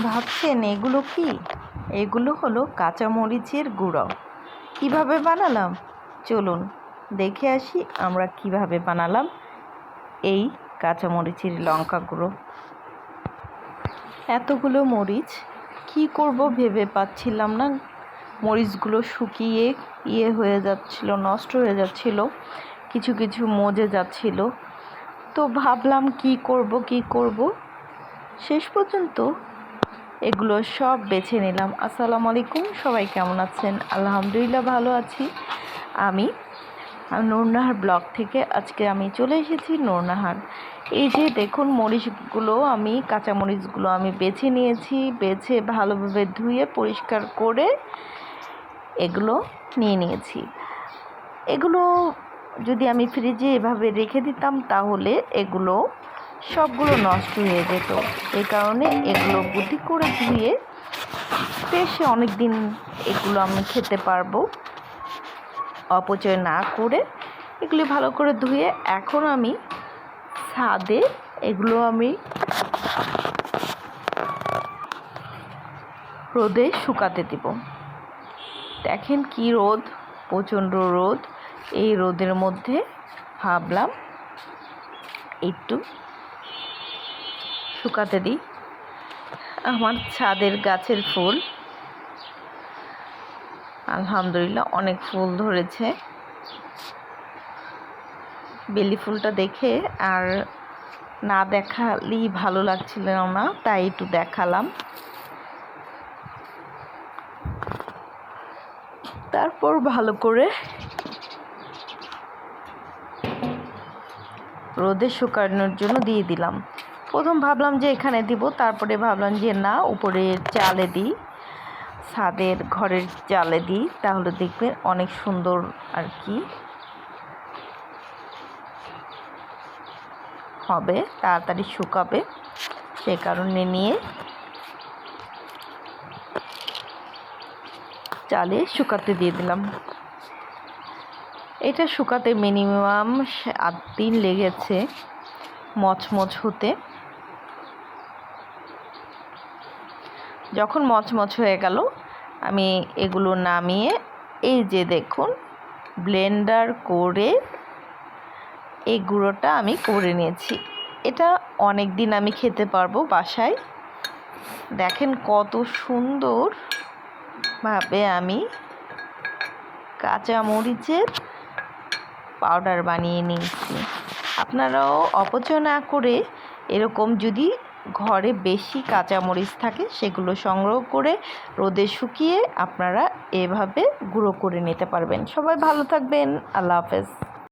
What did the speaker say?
ভাবছেন এগুলো কি? এগুলো হলো কাঁচামরিচের গুঁড়ো। কীভাবে বানালাম? চলুন, দেখে আসি আমরা কীভাবে বানালাম এই কাঁচামরিচের লঙ্কা গুঁড়ো। এতগুলো মরিচ, কি করব ভেবে পাচ্ছিলাম না। মরিচগুলো শুকিয়ে ইয়ে হয়ে যাচ্ছিল, নষ্ট হয়ে যাচ্ছিল, কিছু কিছু মজে যাচ্ছিল। তো ভাবলাম কি করব কি করব? শেষ পর্যন্ত এগুলো সব বেছে নিলাম। আসসালামু আলাইকুম, সবাই কেমন আছেন? আলহামদুলিল্লাহ ভালো আছি। আমি নোরনাহার ব্লগ থেকে আজকে আমি চলে এসেছি নোরনাহার। এই যে দেখুন, মরিচগুলো আমি, কাঁচা মরিচগুলো আমি বেছে নিয়েছি, বেছে ভালোভাবে ধুয়ে পরিষ্কার করে এগুলো নিয়ে নিয়েছি। এগুলো যদি আমি ফ্রিজে এভাবে রেখে দিতাম, তাহলে এগুলো সবগুলো নষ্ট হয়ে যেত। এই কারণে এগুলো বুদ্ধি করে ধুয়ে বেশ অনেক দিন এগুলো আমি খেতে পারব। অপচয় না করে এগুলি ভালো করে ধুয়ে এখন আমি ছাদে এগুলো আমি রোদে শুকাতে দিব। দেখেন কি রোদ, প্রচণ্ড রোদ। এই রোদের মধ্যে ভাবলাম একটু শুকাতে দিই। আমার ছাদের গাছের ফুল। আলহামদুলিল্লাহ অনেক ফুল ধরেছে। বেলি ফুলটা দেখে আর না দেখালেই ভালো লাগছিল না, তাই একটু দেখালাম। তারপর ভালো করে রোদে শুকানোর জন্য দিয়ে দিলাম। প্রথম ভাবলাম যে এখানে দিব, তারপরে ভাবলাম যে না, উপরে চালে দিই, ছাদের ঘরের চালে দিই, তাহলে দেখবেন অনেক সুন্দর আর কি হবে, তাড়াতাড়ি শুকাবে, সে কারণে নিয়ে চালে শুকাতে দিয়ে দিলাম। এটা শুকাতে মিনিমাম আট দিন লেগেছে মচমচ হতে। যখন মচমচ হয়ে গেল, আমি এগুলো নামিয়ে, এই যে দেখুন, ব্লেন্ডার করে এই গুঁড়োটা আমি করে নিয়েছি। এটা অনেক দিন আমি খেতে পারব বাসায়। দেখেন কত সুন্দরভাবে আমি কাঁচা মরিচের পাউডার বানিয়ে নিয়েছি। আপনারাও অপচয় না করে এরকম যদি ঘরে বেশি কাঁচামরিচ থাকে, সেগুলো সংগ্রহ করে রোদে শুকিয়ে আপনারা এভাবে গুঁড়ো করে নিতে পারবেন। সবাই ভালো থাকবেন। আল্লাহ হাফেজ।